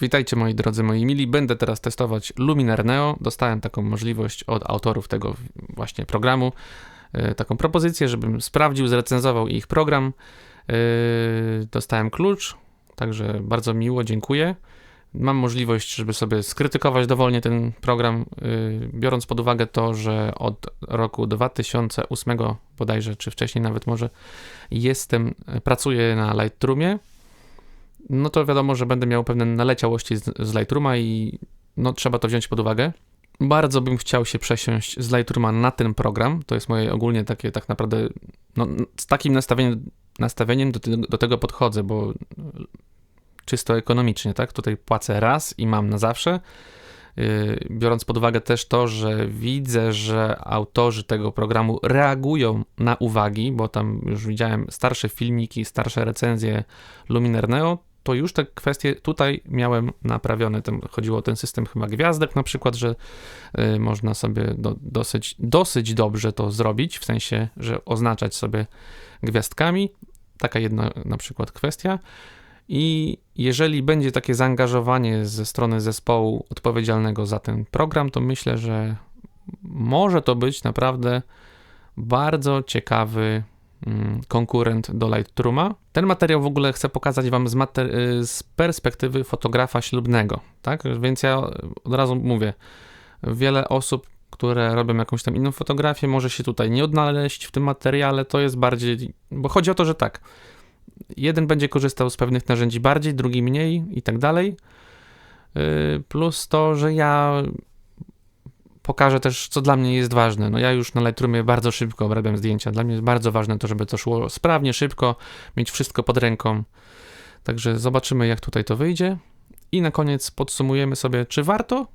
Witajcie moi drodzy, moi mili. Będę teraz testować Luminar Neo. Dostałem taką możliwość od autorów tego właśnie programu, e, taką propozycję, żebym sprawdził, zrecenzował ich program. E, dostałem klucz, także bardzo miło, dziękuję. Mam możliwość, żeby sobie skrytykować dowolnie ten program, e, biorąc pod uwagę to, że od roku 2008 bodajże, czy wcześniej nawet może, jestem, pracuję na Lightroomie no to wiadomo, że będę miał pewne naleciałości z, z Lightrooma i no, trzeba to wziąć pod uwagę. Bardzo bym chciał się przesiąść z Lightrooma na ten program. To jest moje ogólnie takie tak naprawdę, no, z takim nastawieniem, nastawieniem do, do tego podchodzę, bo czysto ekonomicznie, tak? Tutaj płacę raz i mam na zawsze. Yy, biorąc pod uwagę też to, że widzę, że autorzy tego programu reagują na uwagi, bo tam już widziałem starsze filmiki, starsze recenzje Luminar Neo, to już te kwestie tutaj miałem naprawione. Tam chodziło o ten system chyba gwiazdek na przykład, że y, można sobie do, dosyć, dosyć dobrze to zrobić, w sensie, że oznaczać sobie gwiazdkami. Taka jedna na przykład kwestia. I jeżeli będzie takie zaangażowanie ze strony zespołu odpowiedzialnego za ten program, to myślę, że może to być naprawdę bardzo ciekawy konkurent do Lightrooma. Ten materiał w ogóle chcę pokazać Wam z, y, z, perspektywy fotografa ślubnego, tak? Więc ja od razu mówię, wiele osób, które robią jakąś tam inną fotografię, może się tutaj nie odnaleźć w tym materiale, to jest bardziej, bo chodzi o to, że tak, jeden będzie korzystał z pewnych narzędzi bardziej, drugi mniej i tak dalej, y, plus to, że ja pokażę też, co dla mnie jest ważne. No ja już na Lightroomie bardzo szybko obrabiam zdjęcia. Dla mnie jest bardzo ważne to, żeby to szło sprawnie, szybko, mieć wszystko pod ręką. Także zobaczymy, jak tutaj to wyjdzie. I na koniec podsumujemy sobie, czy warto,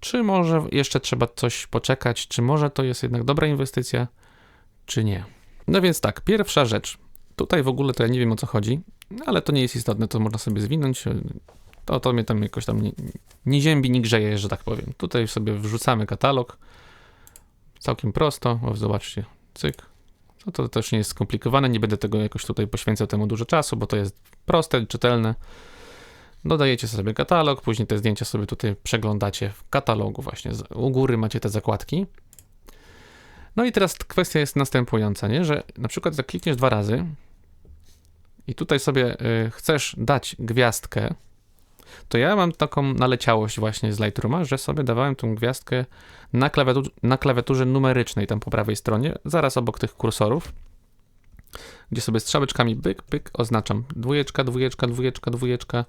czy może jeszcze trzeba coś poczekać, czy może to jest jednak dobra inwestycja, czy nie. No więc tak, pierwsza rzecz. Tutaj w ogóle to ja nie wiem o co chodzi, ale to nie jest istotne, to można sobie zwinąć to, to mnie tam jakoś tam nie, nie ziębi, nie grzeje, że tak powiem. Tutaj sobie wrzucamy katalog. Całkiem prosto. O, zobaczcie, cyk. To, to też nie jest skomplikowane, nie będę tego jakoś tutaj poświęcał temu dużo czasu, bo to jest proste, czytelne. Dodajecie sobie katalog, później te zdjęcia sobie tutaj przeglądacie w katalogu właśnie. U góry macie te zakładki. No i teraz kwestia jest następująca, nie? że na przykład jak klikniesz dwa razy i tutaj sobie y, chcesz dać gwiazdkę, to ja mam taką naleciałość właśnie z Lightrooma, że sobie dawałem tą gwiazdkę na, na klawiaturze numerycznej tam po prawej stronie, zaraz obok tych kursorów, gdzie sobie strzałeczkami byk, byk oznaczam. Dwójeczka, dwójeczka, dwójeczka, dwójeczka,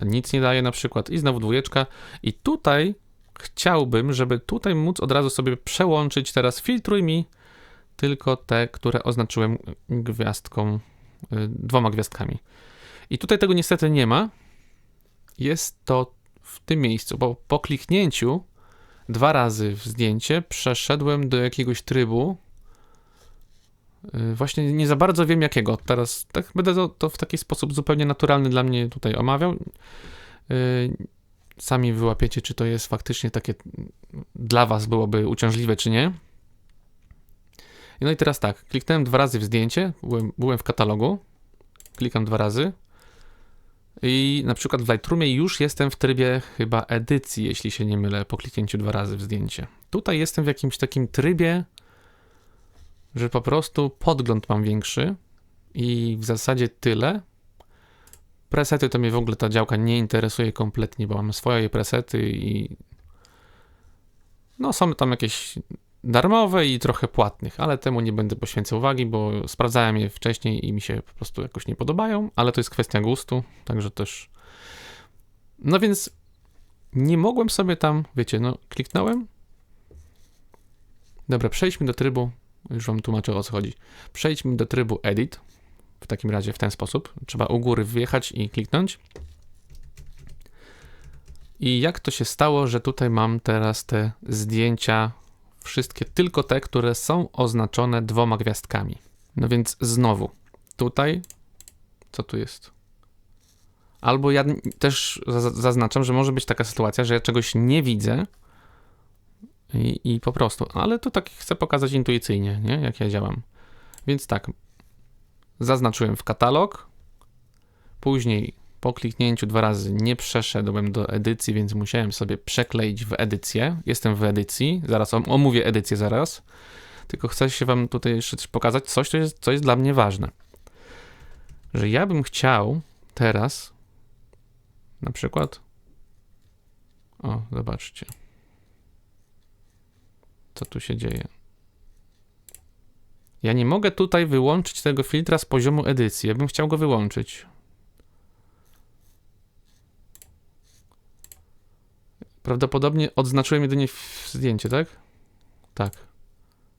nic nie daje na przykład. I znowu dwójeczka. I tutaj chciałbym, żeby tutaj móc od razu sobie przełączyć teraz filtruj mi tylko te, które oznaczyłem gwiazdką, y, dwoma gwiazdkami. I tutaj tego niestety nie ma, jest to w tym miejscu, bo po kliknięciu dwa razy w zdjęcie przeszedłem do jakiegoś trybu. Y, właśnie nie za bardzo wiem jakiego. Teraz tak będę to, to w taki sposób zupełnie naturalny dla mnie tutaj omawiał. Y, sami wyłapiecie, czy to jest faktycznie takie dla Was byłoby uciążliwe, czy nie. No i teraz tak, kliknąłem dwa razy w zdjęcie, byłem, byłem w katalogu, klikam dwa razy, i na przykład w Lightroomie już jestem w trybie chyba edycji, jeśli się nie mylę, po kliknięciu dwa razy w zdjęcie. Tutaj jestem w jakimś takim trybie, że po prostu podgląd mam większy i w zasadzie tyle. Presety to mnie w ogóle ta działka nie interesuje kompletnie, bo mam swoje presety i no są tam jakieś darmowe i trochę płatnych, ale temu nie będę poświęcał uwagi, bo sprawdzałem je wcześniej i mi się po prostu jakoś nie podobają, ale to jest kwestia gustu, także też. No więc nie mogłem sobie tam, wiecie, no kliknąłem. Dobra, przejdźmy do trybu, już wam tłumaczę o co chodzi. Przejdźmy do trybu edit, w takim razie w ten sposób. Trzeba u góry wjechać i kliknąć. I jak to się stało, że tutaj mam teraz te zdjęcia wszystkie tylko te, które są oznaczone dwoma gwiazdkami. No więc znowu, tutaj, co tu jest? Albo ja też zaznaczam, że może być taka sytuacja, że ja czegoś nie widzę i, i po prostu, ale to tak chcę pokazać intuicyjnie, nie? jak ja działam. Więc tak, zaznaczyłem w katalog, później po kliknięciu dwa razy nie przeszedłem do edycji, więc musiałem sobie przekleić w edycję. Jestem w edycji, zaraz omówię edycję zaraz. Tylko chcę się wam tutaj jeszcze pokazać coś, co jest, co jest dla mnie ważne. Że ja bym chciał teraz na przykład o, zobaczcie. Co tu się dzieje? Ja nie mogę tutaj wyłączyć tego filtra z poziomu edycji. Ja bym chciał go wyłączyć. Prawdopodobnie odznaczyłem jedynie zdjęcie, tak? Tak.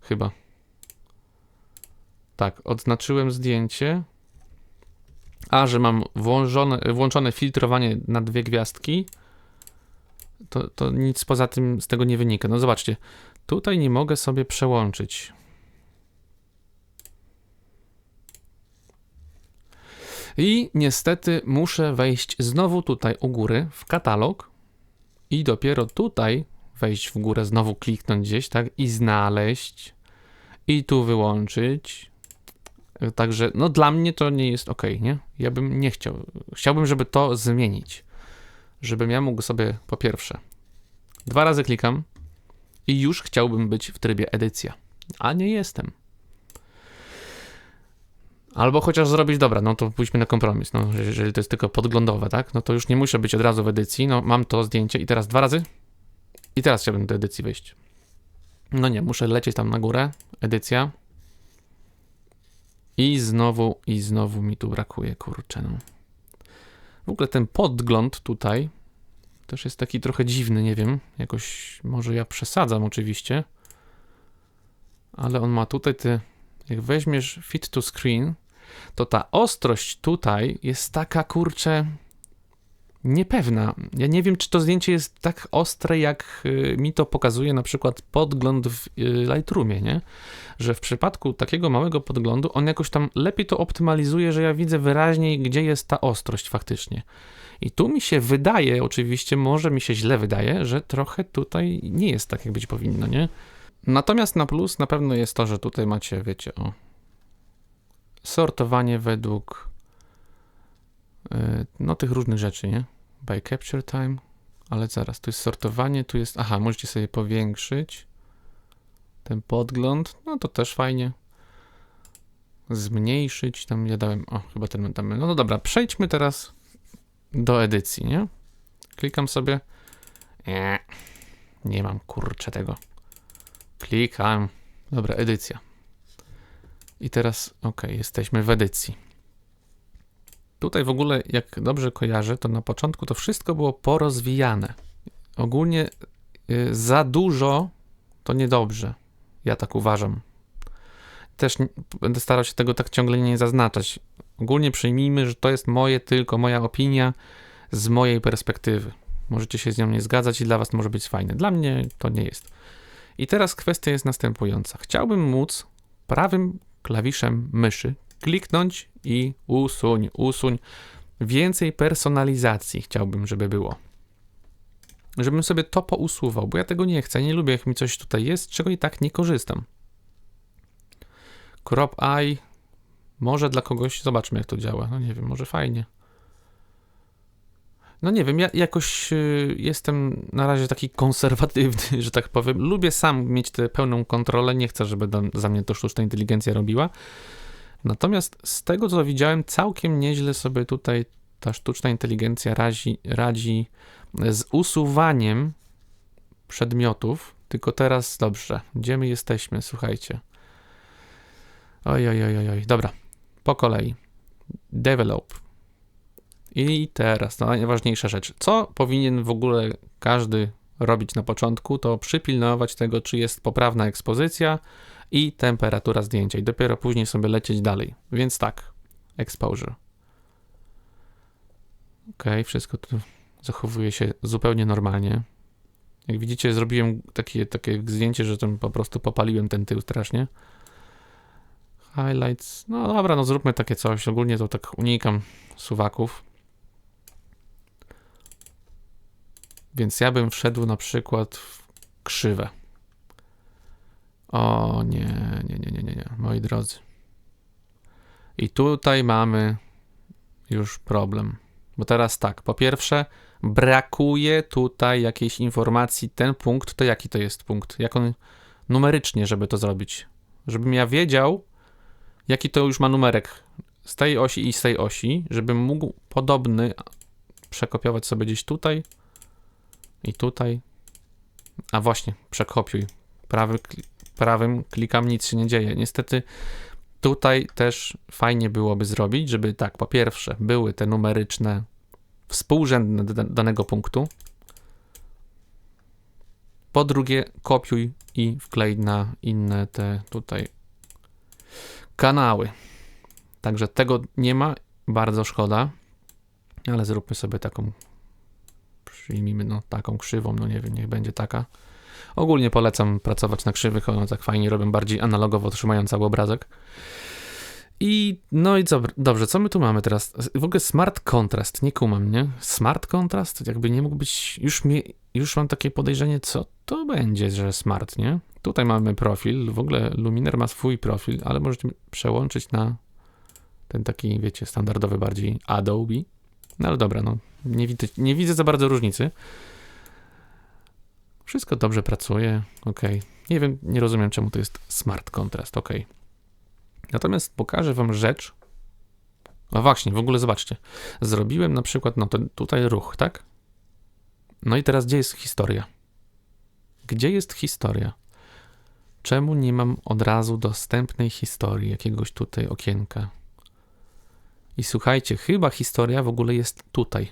Chyba. Tak, odznaczyłem zdjęcie. A, że mam włączone, włączone filtrowanie na dwie gwiazdki. To, to nic poza tym z tego nie wynika. No zobaczcie, tutaj nie mogę sobie przełączyć. I niestety muszę wejść znowu tutaj u góry w katalog i dopiero tutaj wejść w górę, znowu kliknąć gdzieś, tak, i znaleźć i tu wyłączyć. Także, no dla mnie to nie jest ok, nie? Ja bym nie chciał. Chciałbym, żeby to zmienić. Żebym ja mógł sobie, po pierwsze, dwa razy klikam i już chciałbym być w trybie edycja, a nie jestem. Albo chociaż zrobić, dobra, no to pójdźmy na kompromis, no jeżeli to jest tylko podglądowe, tak, no to już nie muszę być od razu w edycji, no mam to zdjęcie i teraz dwa razy i teraz chciałbym do edycji wyjść. No nie, muszę lecieć tam na górę, edycja i znowu, i znowu mi tu brakuje, kurczę, no. W ogóle ten podgląd tutaj też jest taki trochę dziwny, nie wiem, jakoś, może ja przesadzam oczywiście, ale on ma tutaj te, jak weźmiesz fit to screen, to ta ostrość tutaj jest taka kurcze niepewna. Ja nie wiem, czy to zdjęcie jest tak ostre, jak y, mi to pokazuje na przykład podgląd w y, Lightroomie, nie? Że w przypadku takiego małego podglądu on jakoś tam lepiej to optymalizuje, że ja widzę wyraźniej, gdzie jest ta ostrość faktycznie. I tu mi się wydaje, oczywiście, może mi się źle wydaje, że trochę tutaj nie jest tak, jak być powinno, nie? Natomiast na plus na pewno jest to, że tutaj macie, wiecie, o, sortowanie według y, no tych różnych rzeczy, nie? By capture time, ale zaraz, tu jest sortowanie, tu jest, aha, możecie sobie powiększyć ten podgląd, no to też fajnie. Zmniejszyć, tam ja dałem, o, chyba ten no, no dobra, przejdźmy teraz do edycji, nie? Klikam sobie, nie, nie mam kurczę tego. Klikam, dobra, edycja. I teraz, ok, jesteśmy w edycji. Tutaj w ogóle, jak dobrze kojarzę, to na początku to wszystko było porozwijane. Ogólnie y, za dużo to niedobrze. Ja tak uważam. Też będę starał się tego tak ciągle nie zaznaczać. Ogólnie przyjmijmy, że to jest moje, tylko moja opinia z mojej perspektywy. Możecie się z nią nie zgadzać i dla Was może być fajne. Dla mnie to nie jest. I teraz kwestia jest następująca. Chciałbym móc prawym klawiszem myszy kliknąć i usuń, usuń. Więcej personalizacji chciałbym, żeby było. Żebym sobie to pousuwał, bo ja tego nie chcę. Nie lubię, jak mi coś tutaj jest, czego i tak nie korzystam. Crop eye. Może dla kogoś, zobaczmy jak to działa. No nie wiem, może fajnie. No nie wiem, ja jakoś y, jestem na razie taki konserwatywny, że tak powiem. Lubię sam mieć tę pełną kontrolę, nie chcę, żeby za mnie to sztuczna inteligencja robiła. Natomiast z tego, co widziałem, całkiem nieźle sobie tutaj ta sztuczna inteligencja radzi, radzi z usuwaniem przedmiotów. Tylko teraz, dobrze, gdzie my jesteśmy, słuchajcie. Oj, oj, oj, oj, dobra, po kolei. Develop. I teraz, to najważniejsza rzecz. Co powinien w ogóle każdy robić na początku, to przypilnować tego, czy jest poprawna ekspozycja, i temperatura zdjęcia i dopiero później sobie lecieć dalej. Więc tak, exposure. Ok, wszystko tu zachowuje się zupełnie normalnie. Jak widzicie, zrobiłem takie, takie zdjęcie, że tam po prostu popaliłem ten tył strasznie. Highlights. No dobra, no zróbmy takie coś. Ogólnie to tak unikam suwaków. Więc ja bym wszedł na przykład w krzywe. O nie, nie, nie, nie, nie, nie, moi drodzy. I tutaj mamy już problem. Bo teraz tak, po pierwsze, brakuje tutaj jakiejś informacji. Ten punkt to jaki to jest punkt? Jak on numerycznie, żeby to zrobić? Żebym ja wiedział, jaki to już ma numerek z tej osi i z tej osi, żebym mógł podobny przekopiować sobie gdzieś tutaj i tutaj. A właśnie, przekopiuj. Prawy, prawym klikam, nic się nie dzieje. Niestety tutaj też fajnie byłoby zrobić, żeby tak, po pierwsze, były te numeryczne współrzędne do danego punktu. Po drugie, kopiuj i wklej na inne te tutaj kanały. Także tego nie ma, bardzo szkoda, ale zróbmy sobie taką, przyjmijmy no taką krzywą, no nie wiem, niech będzie taka. Ogólnie polecam pracować na krzywych, one tak fajnie robią, bardziej analogowo trzymają cały obrazek. I no i co, dobrze, co my tu mamy teraz? W ogóle smart contrast, nie kumam, nie? Smart contrast, jakby nie mógł być, już, mi, już mam takie podejrzenie, co to będzie, że smart, nie? Tutaj mamy profil, w ogóle Luminer ma swój profil, ale możecie przełączyć na ten taki, wiecie, standardowy bardziej Adobe. No ale dobra, no nie widzę, nie widzę za bardzo różnicy. Wszystko dobrze pracuje, ok. Nie wiem, nie rozumiem czemu to jest smart contrast, ok. Natomiast pokażę wam rzecz. A właśnie, w ogóle zobaczcie. Zrobiłem na przykład, no to tutaj ruch, tak? No i teraz gdzie jest historia? Gdzie jest historia? Czemu nie mam od razu dostępnej historii, jakiegoś tutaj okienka? I słuchajcie, chyba historia w ogóle jest tutaj.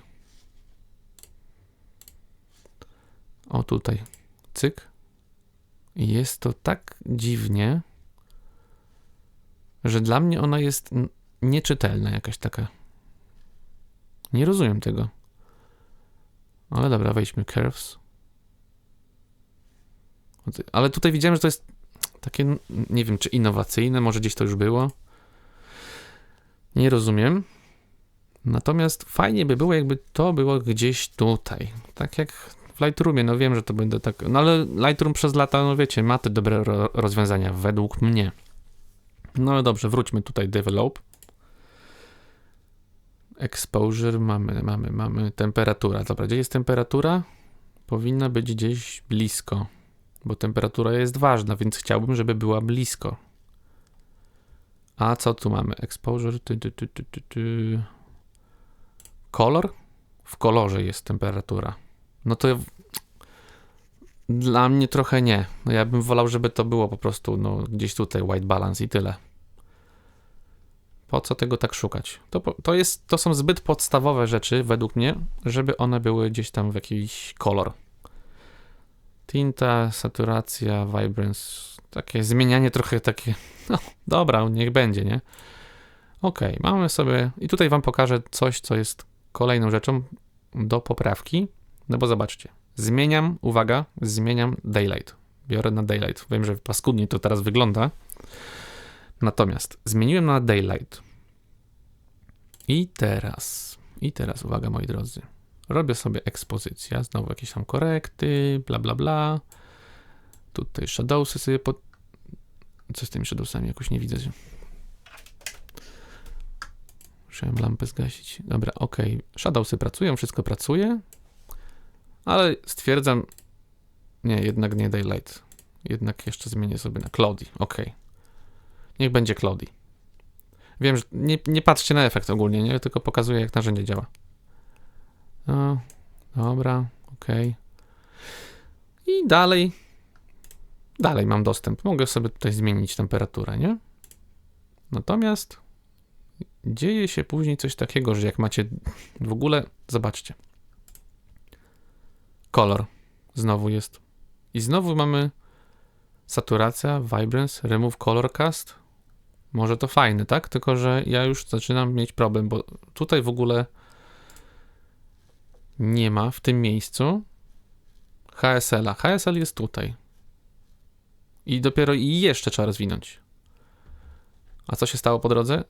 O tutaj. Cyk. Jest to tak dziwnie, że dla mnie ona jest nieczytelna, jakaś taka. Nie rozumiem tego. Ale dobra, wejdźmy curves. Ale tutaj widziałem, że to jest takie, nie wiem, czy innowacyjne, może gdzieś to już było. Nie rozumiem. Natomiast fajnie by było, jakby to było gdzieś tutaj. Tak jak w Lightroomie, no wiem, że to będę tak. No ale Lightroom przez lata, no wiecie, ma te dobre ro rozwiązania, według mnie. No dobrze, wróćmy tutaj develop. Exposure, mamy, mamy, mamy temperatura. Dobra, gdzie jest temperatura? Powinna być gdzieś blisko, bo temperatura jest ważna, więc chciałbym, żeby była blisko. A co tu mamy? Exposure, ty, ty, ty, ty, ty, ty. Kolor? W kolorze jest temperatura. No to dla mnie trochę nie. No ja bym wolał, żeby to było po prostu no, gdzieś tutaj white balance i tyle. Po co tego tak szukać? To, to, jest, to są zbyt podstawowe rzeczy, według mnie, żeby one były gdzieś tam w jakiś kolor. Tinta, saturacja, vibrance, takie zmienianie trochę takie, no dobra, niech będzie, nie? Ok, mamy sobie, i tutaj wam pokażę coś, co jest kolejną rzeczą do poprawki, no bo zobaczcie, zmieniam, uwaga, zmieniam daylight. Biorę na daylight. Wiem, że paskudnie to teraz wygląda. Natomiast zmieniłem na daylight. I teraz, i teraz, uwaga moi drodzy, robię sobie ekspozycja, znowu jakieś tam korekty, bla bla bla. Tutaj shadowsy sobie pod... Co z tymi shadowsami? Jakoś nie widzę. Musiałem lampę zgasić. Dobra, ok. Shadowsy pracują, wszystko pracuje. Ale stwierdzam, nie, jednak nie Daylight. Jednak jeszcze zmienię sobie na Cloudy. Ok. Niech będzie Cloudy. Wiem, że nie, nie patrzcie na efekt ogólnie, nie? Tylko pokazuję, jak narzędzie działa. No, dobra, ok. I dalej, dalej mam dostęp. Mogę sobie tutaj zmienić temperaturę, nie? Natomiast dzieje się później coś takiego, że jak macie w ogóle, zobaczcie, kolor znowu jest. I znowu mamy saturacja, vibrance, remove color cast. Może to fajne, tak? Tylko, że ja już zaczynam mieć problem, bo tutaj w ogóle nie ma w tym miejscu HSL-a. HSL jest tutaj. I dopiero i jeszcze trzeba rozwinąć. A co się stało po drodze?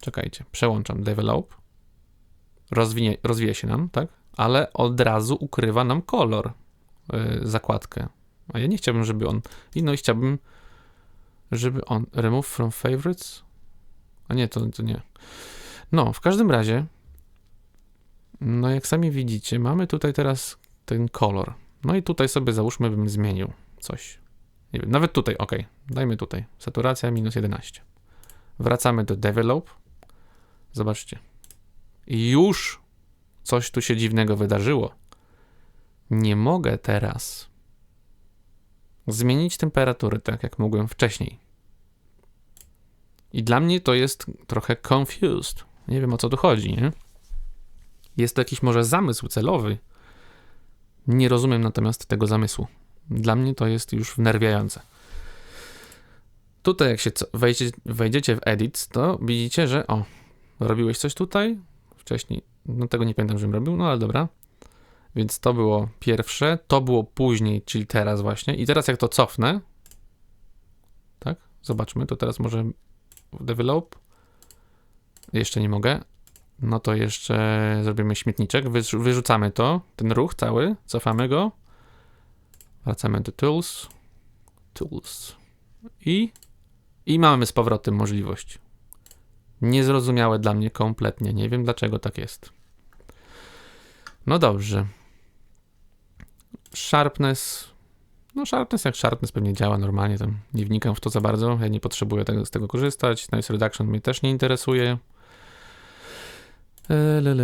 Czekajcie, przełączam develop. Rozwinie, rozwija się nam, tak? ale od razu ukrywa nam kolor, yy, zakładkę. A ja nie chciałbym, żeby on. I no i chciałbym, żeby on. Remove from favorites? A nie, to, to nie. No, w każdym razie. No jak sami widzicie, mamy tutaj teraz ten kolor. No i tutaj sobie załóżmy, bym zmienił coś. Nie wiem, nawet tutaj, ok, dajmy tutaj. Saturacja minus 11. Wracamy do develop. Zobaczcie. I już coś tu się dziwnego wydarzyło. Nie mogę teraz zmienić temperatury tak, jak mogłem wcześniej. I dla mnie to jest trochę confused. Nie wiem o co tu chodzi, nie? Jest to jakiś może zamysł celowy. Nie rozumiem natomiast tego zamysłu. Dla mnie to jest już wnerwiające. Tutaj, jak się wejdziecie, wejdziecie w edit, to widzicie, że o, robiłeś coś tutaj wcześniej. No tego nie pamiętam, żebym robił, no ale dobra. Więc to było pierwsze, to było później, czyli teraz właśnie. I teraz jak to cofnę, tak, zobaczmy, to teraz może develop. Jeszcze nie mogę. No to jeszcze zrobimy śmietniczek, wyrzucamy to, ten ruch cały, cofamy go. Wracamy do tools. Tools. I, i mamy z powrotem możliwość. Niezrozumiałe dla mnie kompletnie. Nie wiem dlaczego tak jest. No dobrze. Sharpness. No sharpness jak sharpness pewnie działa normalnie, tam nie wnikam w to za bardzo, ja nie potrzebuję tego, z tego korzystać. Noise reduction mnie też nie interesuje. Le.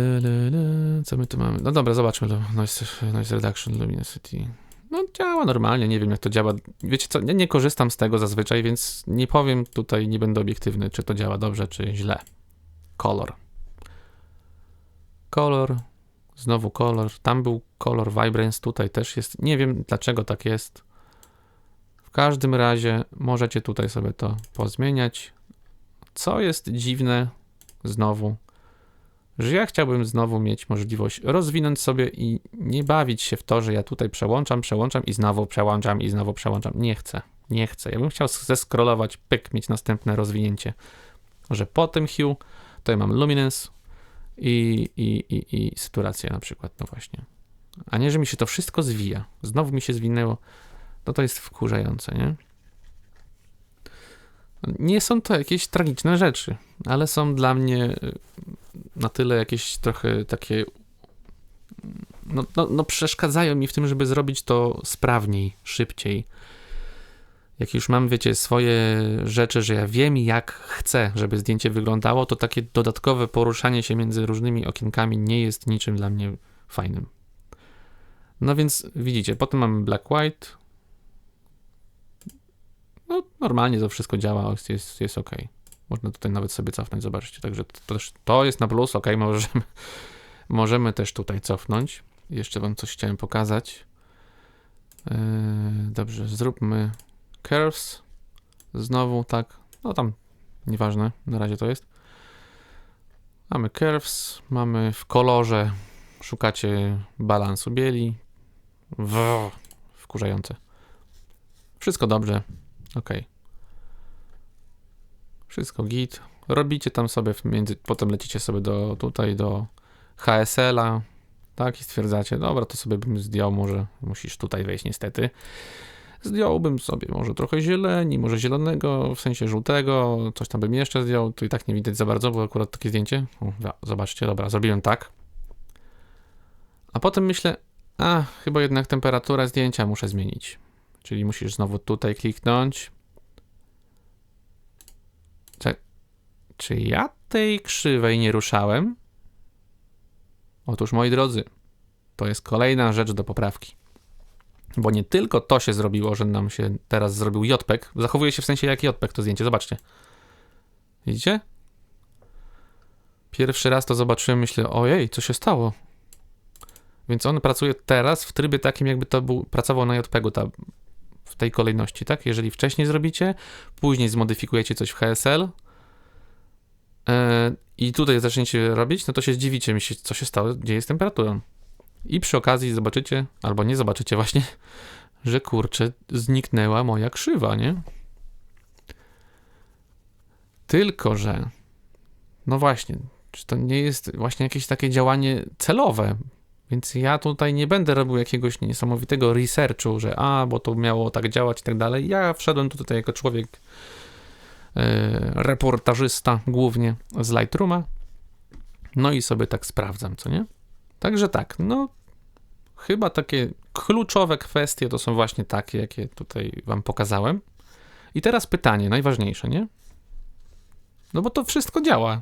Co my tu mamy? No dobra, zobaczmy noise, noise reduction luminosity. No działa normalnie, nie wiem jak to działa. Wiecie co, nie korzystam z tego zazwyczaj, więc nie powiem tutaj, nie będę obiektywny, czy to działa dobrze, czy źle. Kolor. Kolor, Znowu kolor. Tam był kolor Vibrance, tutaj też jest. Nie wiem dlaczego tak jest. W każdym razie możecie tutaj sobie to pozmieniać. Co jest dziwne, znowu, że ja chciałbym znowu mieć możliwość rozwinąć sobie i nie bawić się w to, że ja tutaj przełączam, przełączam i znowu przełączam i znowu przełączam. Nie chcę, nie chcę. Ja bym chciał zeskrolować, pyk, mieć następne rozwinięcie. Że po tym hue tutaj mam luminance, i, i, i, i na przykład, no właśnie. A nie, że mi się to wszystko zwija. Znowu mi się zwinęło. No to jest wkurzające, nie? Nie są to jakieś tragiczne rzeczy, ale są dla mnie y, na tyle jakieś trochę takie. No, no, no przeszkadzają mi w tym, żeby zrobić to sprawniej, szybciej jak już mam, wiecie, swoje rzeczy, że ja wiem, jak chcę, żeby zdjęcie wyglądało, to takie dodatkowe poruszanie się między różnymi okienkami nie jest niczym dla mnie fajnym. No więc widzicie, potem mamy black white. No, normalnie to wszystko działa, jest, jest ok. Można tutaj nawet sobie cofnąć, zobaczcie. Także to, to jest na plus, ok, możemy, możemy też tutaj cofnąć. Jeszcze wam coś chciałem pokazać. Yy, dobrze, zróbmy curves. Znowu tak, no tam nieważne, na razie to jest. Mamy curves, mamy w kolorze, szukacie balansu bieli. W, wkurzające. Wszystko dobrze, ok. Wszystko git. Robicie tam sobie między, potem lecicie sobie do tutaj do HSL-a, tak, i stwierdzacie, dobra, to sobie bym zdjął, może musisz tutaj wejść niestety. Zdjąłbym sobie może trochę zieleni, może zielonego, w sensie żółtego, coś tam bym jeszcze zdjął, tu i tak nie widać za bardzo, bo akurat takie zdjęcie. O, zobaczcie, dobra, zrobiłem tak. A potem myślę, a chyba jednak temperatura zdjęcia muszę zmienić. Czyli musisz znowu tutaj kliknąć. Czy, czy ja tej krzywej nie ruszałem? Otóż moi drodzy, to jest kolejna rzecz do poprawki. Bo nie tylko to się zrobiło, że nam się teraz zrobił JPEG. Zachowuje się w sensie jak JPEG to zdjęcie. Zobaczcie. Widzicie? Pierwszy raz to zobaczyłem, myślę, ojej, co się stało? Więc on pracuje teraz w trybie takim, jakby to był, pracował na JPEG-u ta, w tej kolejności, tak? Jeżeli wcześniej zrobicie, później zmodyfikujecie coś w HSL i tutaj zaczniecie robić, no to się zdziwicie, co się stało, gdzie jest temperaturą. I przy okazji zobaczycie, albo nie zobaczycie właśnie, że kurczę, zniknęła moja krzywa, nie? Tylko, że no właśnie, czy to nie jest właśnie jakieś takie działanie celowe? Więc ja tutaj nie będę robił jakiegoś niesamowitego researchu, że a, bo to miało tak działać i tak dalej. Ja wszedłem tutaj jako człowiek reportażysta głównie z Lightrooma. No i sobie tak sprawdzam, co nie? Także tak, no chyba takie kluczowe kwestie to są właśnie takie, jakie tutaj wam pokazałem. I teraz pytanie, najważniejsze, nie? No bo to wszystko działa.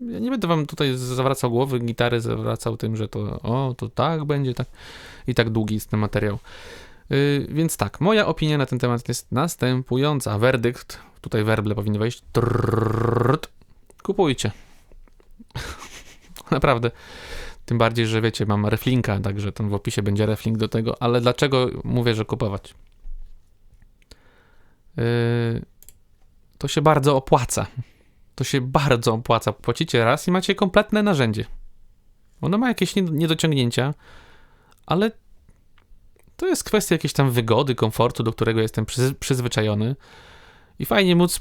Ja nie będę wam tutaj zawracał głowy, gitary zawracał tym, że to o, to tak będzie, tak i tak długi jest ten materiał. Yy, więc tak, moja opinia na ten temat jest następująca. Werdykt, tutaj werble powinny wejść. Trrrt. Kupujcie. Naprawdę. Tym bardziej, że wiecie, mam reflinka, także ten w opisie będzie reflink do tego, ale dlaczego mówię, że kupować? Yy, to się bardzo opłaca. To się bardzo opłaca. Płacicie raz i macie kompletne narzędzie. Ono ma jakieś niedociągnięcia, ale to jest kwestia jakiejś tam wygody, komfortu, do którego jestem przyzwyczajony. I fajnie móc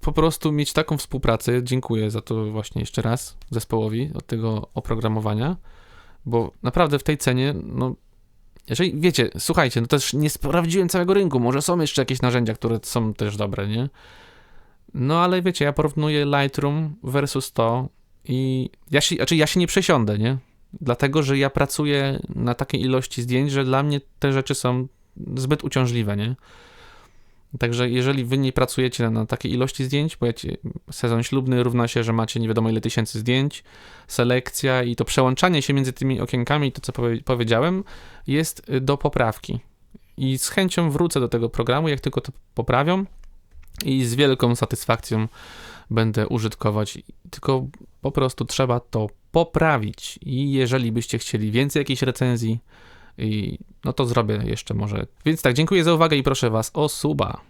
po prostu mieć taką współpracę. Dziękuję za to właśnie jeszcze raz zespołowi od tego oprogramowania, bo naprawdę w tej cenie, no, jeżeli wiecie, słuchajcie, no też nie sprawdziłem całego rynku, może są jeszcze jakieś narzędzia, które są też dobre, nie? No ale wiecie, ja porównuję Lightroom versus to i ja się, znaczy ja się nie przesiądę, nie? Dlatego, że ja pracuję na takiej ilości zdjęć, że dla mnie te rzeczy są zbyt uciążliwe, nie? Także jeżeli wy nie pracujecie na, takiej ilości zdjęć, bo sezon ślubny równa się, że macie nie wiadomo ile tysięcy zdjęć, selekcja i to przełączanie się między tymi okienkami, to co powie, powiedziałem, jest do poprawki. I z chęcią wrócę do tego programu, jak tylko to poprawią i z wielką satysfakcją będę użytkować. Tylko po prostu trzeba to poprawić. I jeżeli byście chcieli więcej jakichś recenzji, i no to zrobię jeszcze może. Więc tak, dziękuję za uwagę i proszę Was o suba.